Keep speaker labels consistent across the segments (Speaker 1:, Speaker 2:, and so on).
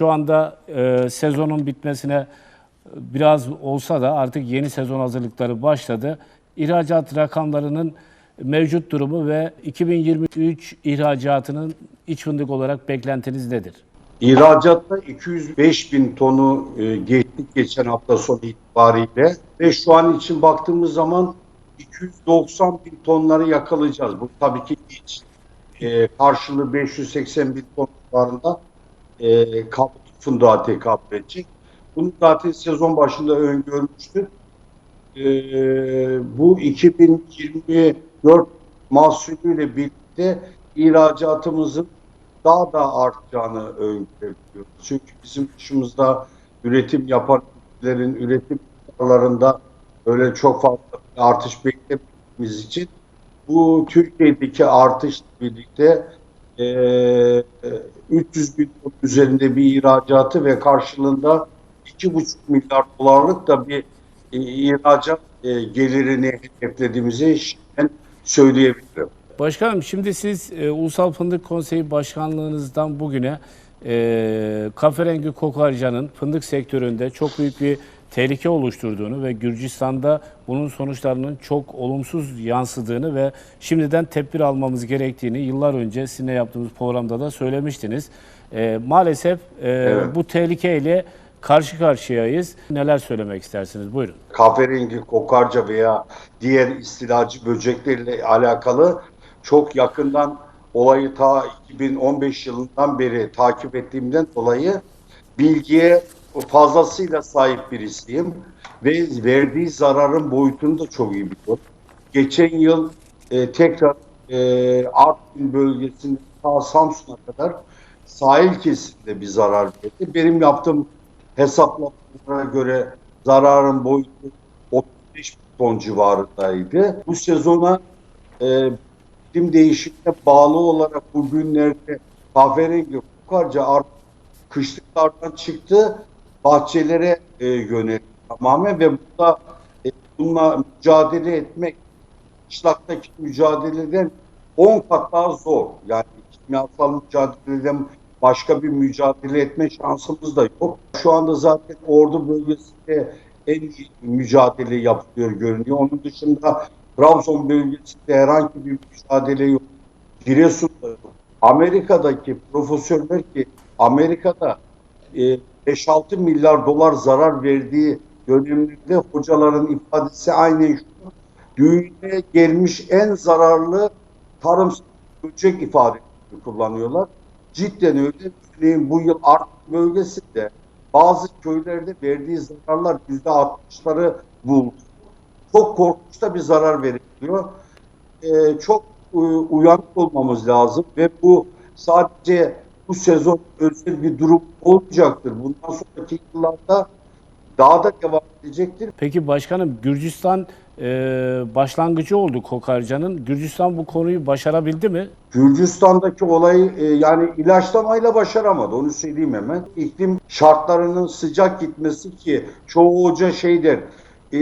Speaker 1: Şu anda e, sezonun bitmesine biraz olsa da artık yeni sezon hazırlıkları başladı. İhracat rakamlarının mevcut durumu ve 2023 ihracatının iç fındık olarak beklentiniz nedir?
Speaker 2: İhracatta 205 bin tonu e, geçtik geçen hafta sonu itibariyle ve şu an için baktığımız zaman 290 bin tonları yakalayacağız. Bu tabii ki iç e, karşılığı 580 bin ton civarında e, kabuk fındığa tekabül edecek. Bunu zaten sezon başında öngörmüştük. E, bu 2024 mahsulüyle birlikte ihracatımızın daha da artacağını öngörebiliyoruz. Çünkü bizim dışımızda üretim yapan ülkelerin üretim miktarlarında öyle çok fazla artış beklemediğimiz için bu Türkiye'deki artışla birlikte e, e, 300 bin üzerinde bir ihracatı ve karşılığında 2,5 milyar dolarlık da bir e, ihracat e, gelirini hedeflediğimizi şimdiden söyleyebilirim.
Speaker 1: Başkanım şimdi siz e, Ulusal Fındık Konseyi Başkanlığınızdan bugüne e, kahverengi kokarcanın fındık sektöründe çok büyük bir tehlike oluşturduğunu ve Gürcistan'da bunun sonuçlarının çok olumsuz yansıdığını ve şimdiden tedbir almamız gerektiğini yıllar önce sizinle yaptığımız programda da söylemiştiniz. E, maalesef e,
Speaker 2: Evet.
Speaker 1: bu tehlikeyle karşı karşıyayız. Neler söylemek istersiniz? Buyurun.
Speaker 2: kahverengi kokarca veya diğer istilacı böceklerle alakalı çok yakından olayı ta 2015 yılından beri takip ettiğimden dolayı bilgiye fazlasıyla sahip birisiyim ve verdiği zararın boyutunu da çok iyi biliyorum. Geçen yıl e, tekrar e, Artvin bölgesinde ta Samsun'a kadar sahil kesiminde bir zarar verdi. Benim yaptığım hesaplamalara göre zararın boyutu 35 ton civarındaydı. Bu sezona e, iklim değişikliğine bağlı olarak bugünlerde kahverengi kokarca artık kışlıklardan çıktı bahçelere e, yöneldi tamamen ve burada e, bununla mücadele etmek kışlaktaki mücadeleden 10 kat daha zor. Yani kimyasal mücadeleden başka bir mücadele etme şansımız da yok. Şu anda zaten Ordu bölgesinde en iyi mücadele yapılıyor görünüyor. Onun dışında Trabzon bölgesinde herhangi bir mücadele yok. Giresun'da yok. Amerika'daki profesörler ki Amerika'da e, 5-6 milyar dolar zarar verdiği döneminde hocaların ifadesi aynen şu. Dünyaya gelmiş en zararlı tarımsal böcek ifadesini kullanıyorlar. Cidden öyle. Örneğin bu yıl Art bölgesinde bazı köylerde verdiği zararlar yüzde altmışları buldu. Çok korkunç da bir zarar veriliyor. Ee, çok e, uyanık olmamız lazım ve bu sadece bu sezon özel bir durum olmayacaktır. Bundan sonraki yıllarda daha da devam edecektir.
Speaker 1: Peki başkanım Gürcistan e, başlangıcı oldu kokarcanın. Gürcistan bu konuyu başarabildi mi?
Speaker 2: Gürcistan'daki olayı e, yani ilaçlamayla başaramadı. Onu söyleyeyim hemen. İklim şartlarının sıcak gitmesi ki çoğu hoca şey der e,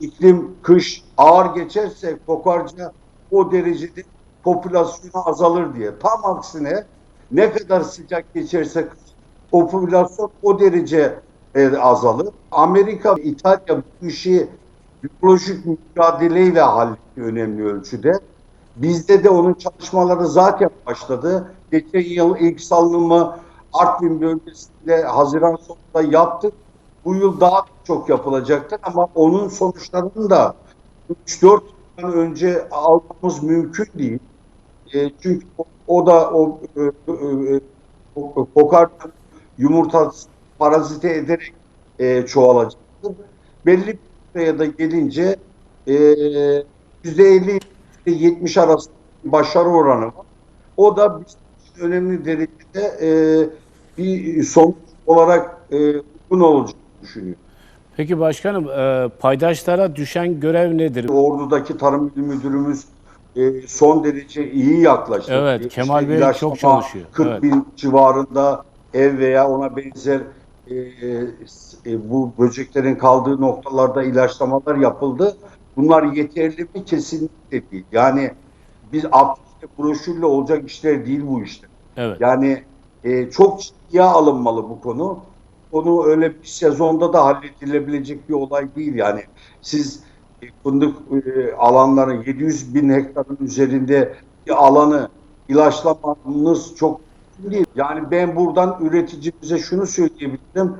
Speaker 2: iklim kış ağır geçerse kokarca o derecede popülasyonu azalır diye. Tam aksine ne kadar sıcak geçerse kış, popülasyon o derece e, azalır. Amerika, İtalya bu işi biyolojik mücadeleyle halletti önemli ölçüde. Bizde de onun çalışmaları zaten başladı. Geçen yıl ilk salınımı Artvin bölgesinde Haziran sonunda yaptık. Bu yıl daha çok yapılacaktır ama onun sonuçlarını da 3-4 yıl önce almamız mümkün değil. E, çünkü o, da o, e, e, e, o- kokar yumurtası parazite ederek e, çoğalacaktır. Belli bir sayıda gelince e, %50 %70 arasında başarı oranı var. O da önemli derecede e, bir sonuç olarak e, uygun olacağını düşünüyorum.
Speaker 1: Peki başkanım e, paydaşlara düşen görev nedir?
Speaker 2: Ordu'daki Tarım Müdürümüz e, son derece iyi yaklaştı.
Speaker 1: Evet,
Speaker 2: İşte
Speaker 1: Kemal Bey çok çalışıyor.
Speaker 2: 40
Speaker 1: Evet.
Speaker 2: bin civarında ev veya ona benzer e, e, bu böceklerin kaldığı noktalarda ilaçlamalar yapıldı. Bunlar yeterli mi? Kesinlikle değil. Yani biz abdestle broşürle olacak işler değil bu işler.
Speaker 1: Evet.
Speaker 2: Yani e, çok ciddi ciddiye alınmalı bu konu. Konu öyle bir sezonda da halledilebilecek bir olay değil yani. Siz fındık e, alanları 700 bin hektarın üzerinde bir alanı ilaçlamanız çok değil. Yani ben buradan üreticimize şunu söyleyebilirim.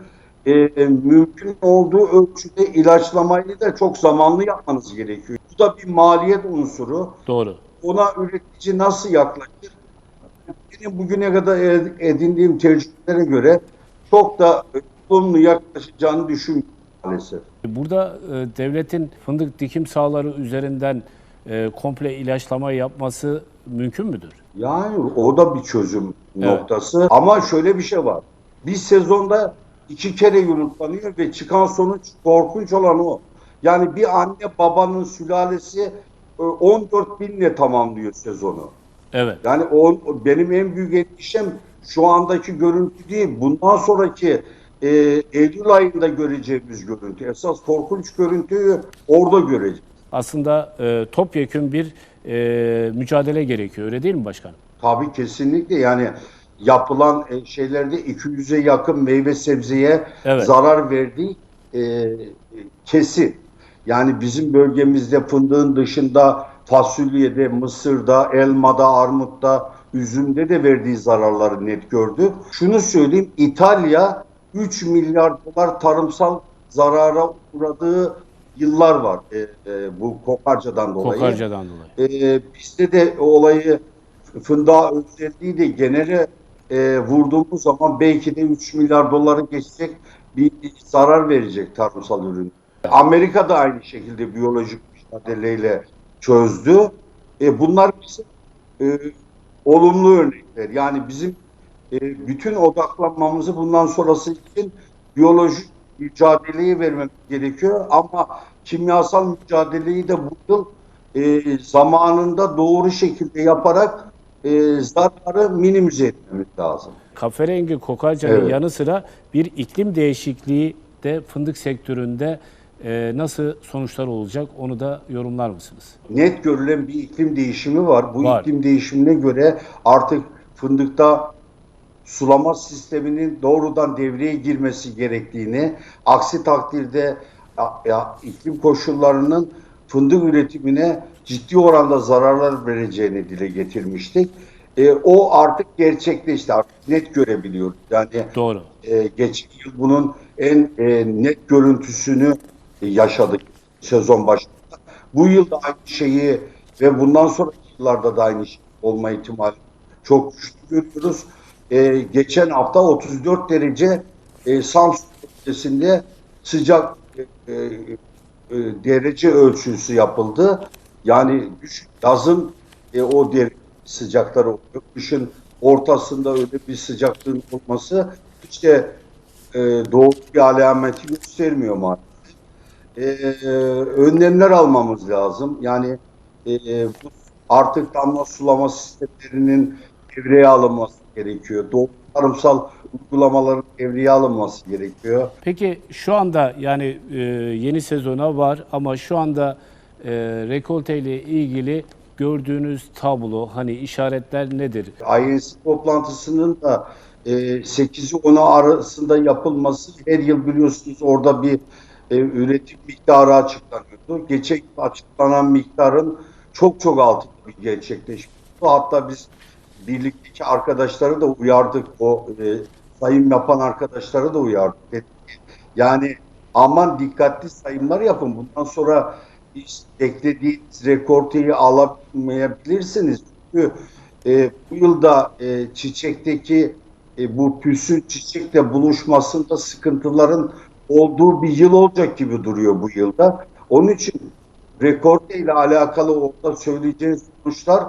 Speaker 2: E, mümkün olduğu ölçüde ilaçlamayı da çok zamanlı yapmanız gerekiyor. Bu da bir maliyet unsuru.
Speaker 1: Doğru.
Speaker 2: Ona üretici nasıl yaklaşır? Benim bugüne kadar ed- edindiğim tecrübelere göre çok da olumlu yaklaşacağını düşünmüyorum maalesef.
Speaker 1: Burada e, devletin fındık dikim sahaları üzerinden e, komple ilaçlama yapması mümkün müdür?
Speaker 2: Yani o da bir çözüm
Speaker 1: Evet.
Speaker 2: noktası. Ama şöyle bir şey var. Bir sezonda iki kere yumurtlanıyor ve çıkan sonuç korkunç olan o. Yani bir anne babanın sülalesi e, 14 binle tamamlıyor sezonu.
Speaker 1: Evet.
Speaker 2: Yani o, benim en büyük endişem şu andaki görüntü değil. Bundan sonraki e, Eylül ayında göreceğimiz görüntü. Esas korkunç görüntüyü orada göreceğiz.
Speaker 1: Aslında e, topyekün bir e, mücadele gerekiyor. Öyle değil mi başkanım?
Speaker 2: Tabii kesinlikle yani yapılan e, şeylerde 200'e yakın meyve sebzeye
Speaker 1: Evet.
Speaker 2: zarar verdiği e, kesin. Yani bizim bölgemizde fındığın dışında fasulyede, mısırda, elmada, armutta, üzümde de verdiği zararları net gördük. Şunu söyleyeyim İtalya 3 milyar dolar tarımsal zarara uğradığı yıllar var e, e, bu kokarcadan dolayı.
Speaker 1: Kokarcadan dolayı.
Speaker 2: Ee, bizde de olayı fındığa özelliği de genele e, vurduğumuz zaman belki de 3 milyar doları geçecek bir zarar verecek tarımsal ürün. Amerika da aynı şekilde biyolojik mücadeleyle çözdü. E, bunlar bizim e, olumlu örnekler. Yani bizim e, bütün odaklanmamızı bundan sonrası için biyolojik mücadeleye vermemiz gerekiyor. Ama kimyasal mücadeleyi de bu yıl e, zamanında doğru şekilde yaparak e, zararı minimize etmemiz lazım.
Speaker 1: Kahverengi kokarcanın
Speaker 2: Evet.
Speaker 1: yanı sıra bir iklim değişikliği de fındık sektöründe e, nasıl sonuçlar olacak onu da yorumlar mısınız?
Speaker 2: Net görülen bir iklim değişimi var. Bu
Speaker 1: Var.
Speaker 2: iklim değişimine göre artık fındıkta sulama sisteminin doğrudan devreye girmesi gerektiğini, aksi takdirde iklim koşullarının fındık üretimine ciddi oranda zararlar vereceğini dile getirmiştik. E, o artık gerçekleşti. Artık net görebiliyoruz. Yani
Speaker 1: Doğru.
Speaker 2: e, geçen yıl bunun en e, net görüntüsünü yaşadık sezon başında. Bu yıl da aynı şeyi ve bundan sonraki yıllarda da aynı şey olma ihtimali çok güçlü görüyoruz. E, geçen hafta 34 derece e, Samsun bölgesinde sıcak e, e, e, derece ölçüsü yapıldı. Yani yazın e, o derece sıcaklar oluyor. Kışın ortasında öyle bir sıcaklığın olması işte e, doğru bir alameti göstermiyor maalesef. E, e, önlemler almamız lazım. Yani e, e, artık damla sulama sistemlerinin devreye alınması gerekiyor. Doğru tarımsal uygulamaların devreye alınması gerekiyor.
Speaker 1: Peki şu anda yani e, yeni sezona var ama şu anda e, rekolte ile ilgili gördüğünüz tablo hani işaretler nedir?
Speaker 2: INC toplantısının da e, 8'i 10'a arasında yapılması her yıl biliyorsunuz orada bir e, üretim miktarı açıklanıyordu. Geçen açıklanan miktarın çok çok altında bir gerçekleşme. oldu. Hatta biz birlikteki arkadaşları da uyardık. O e, sayım yapan arkadaşları da uyardık. Dedik Yani aman dikkatli sayımlar yapın. Bundan sonra hiç beklediğiniz rekorteyi alamayabilirsiniz. Çünkü e, bu yılda e, çiçekteki e, bu püsün çiçekle buluşmasında sıkıntıların olduğu bir yıl olacak gibi duruyor bu yılda. Onun için rekorte alakalı orada söyleyeceğiniz sonuçlar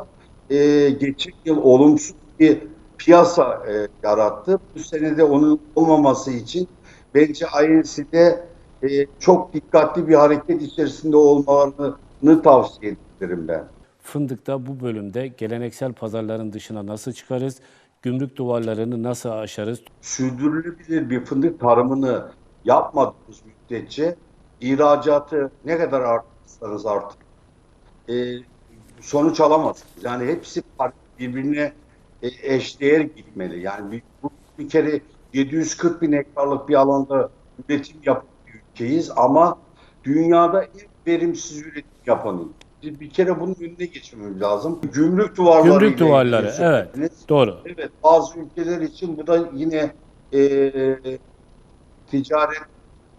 Speaker 2: e, geçen yıl olumsuz bir piyasa e, yarattı. Bu sene de onun olmaması için bence INC'de e, çok dikkatli bir hareket içerisinde olmalarını tavsiye ederim ben.
Speaker 1: Fındıkta bu bölümde geleneksel pazarların dışına nasıl çıkarız? Gümrük duvarlarını nasıl aşarız?
Speaker 2: sürdürülebilir bir fındık tarımını yapmadığımız müddetçe ihracatı ne kadar arttırırsanız artık e, sonuç alamazsınız. Yani hepsi birbirine e, eşdeğer gitmeli. Yani bir, bir kere 740 bin hektarlık bir alanda üretim yapan bir ülkeyiz ama dünyada en verimsiz üretim yapanı. Biz Bir kere bunun önüne geçmemiz lazım. Gümrük duvarları.
Speaker 1: Gümrük duvarları, evet. Doğru.
Speaker 2: Evet, bazı ülkeler için bu da yine e, Ticaret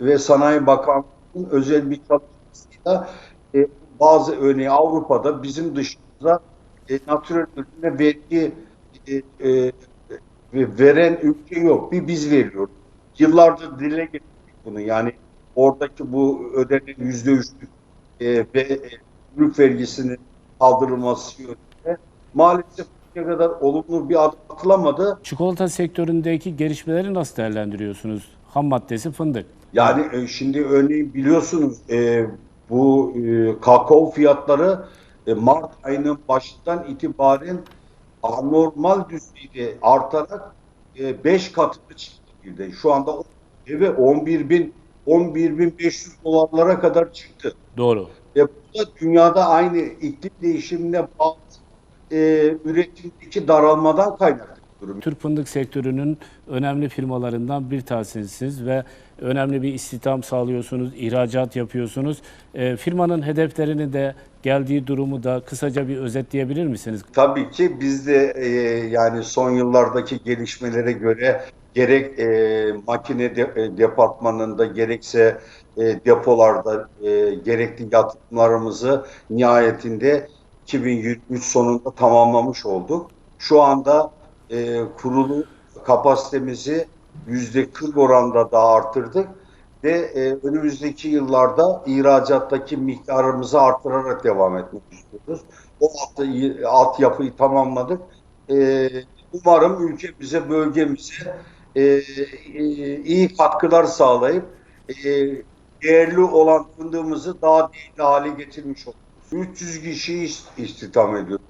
Speaker 2: ve Sanayi Bakanlığı'nın özel bir çalışmasıyla e, bazı örneği Avrupa'da bizim dışımızda e, natürel ürüne vergi e, e, veren ülke yok. Bir biz veriyoruz. Yıllardır dile getirdik bunu. Yani oradaki bu ödenen yüzde üçlük e, ve e, gümrük vergisinin kaldırılması yönünde maalesef ne kadar olumlu bir adım atılamadı.
Speaker 1: Çikolata sektöründeki gelişmeleri nasıl değerlendiriyorsunuz? Ham maddesi fındık.
Speaker 2: Yani e, şimdi örneğin biliyorsunuz e, bu e, kakao fiyatları e, Mart ayının başından itibaren anormal düzeyde artarak 5 katına çıktı. Şu anda ve 11 bin 11.500 dolarlara kadar çıktı.
Speaker 1: Doğru.
Speaker 2: E, bu da dünyada aynı iklim değişimine bağlı e, üretimdeki daralmadan kaynaklı durum.
Speaker 1: Türk fındık sektörünün önemli firmalarından bir tanesiniz ve önemli bir istihdam sağlıyorsunuz, ihracat yapıyorsunuz. E, firmanın hedeflerini de geldiği durumu da kısaca bir özetleyebilir misiniz?
Speaker 2: Tabii ki biz de e, yani son yıllardaki gelişmelere göre gerek e, makine de- e, departmanında gerekse e, depolarda e, gerekli yatırımlarımızı nihayetinde 2023 sonunda tamamlamış olduk. Şu anda e, kurulu kapasitemizi yüzde 40 oranda daha arttırdık ve e, önümüzdeki yıllarda ihracattaki miktarımızı artırarak devam etmek istiyoruz. O alt, altyapıyı tamamladık. E, umarım ülkemize, bölgemize e, e, iyi katkılar sağlayıp e, değerli olan fındığımızı daha değerli hale getirmiş oluruz. 300 kişi istihdam ediyoruz.